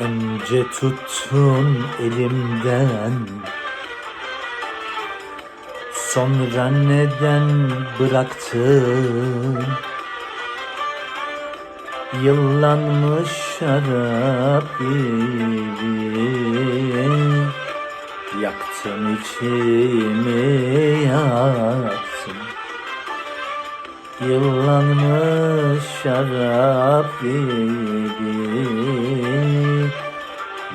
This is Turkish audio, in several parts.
Önce tuttun elimden. Sonra neden bıraktın? Yıllanmış şarap gibi. Yaktın içimi yaktın. Yıllanmış şarap gibi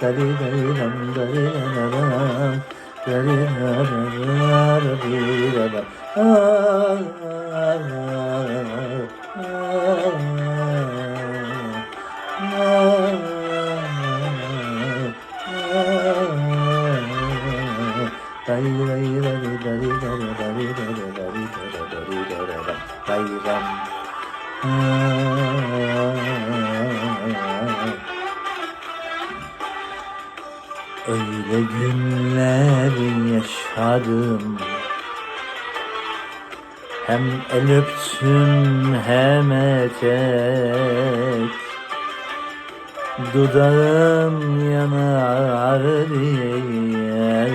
தரி தரி தம் தரி தரி தரி தரி தரி தரி தரி தரி தரி தரி தரி தரி தரி தரி தரி தரி தரி Öyle günler yaşadım. Hem el öptüm hem etek. Dudağım yanar diye.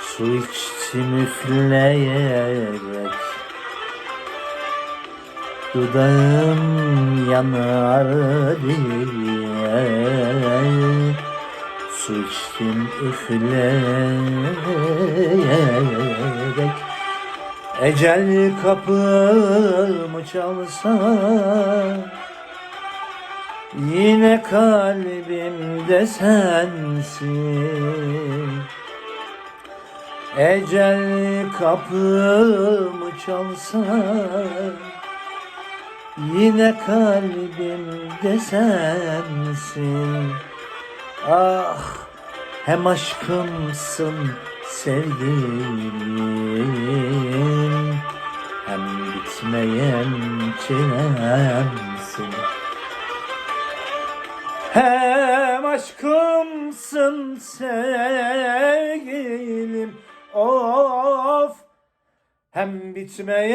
Su içtim üfleyerek. Dudağım yanar diye Su içtim üfleyerek. Ecel kapımı çalsa Yine kalbimde sensin. Ecel kapımı çalsa Yine kalbimde sensin Ah hem aşkımsın sevgilim Hem bitmeyen çilemsin Hem aşkımsın sevgilim Of hem bitmeyen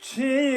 çilemsin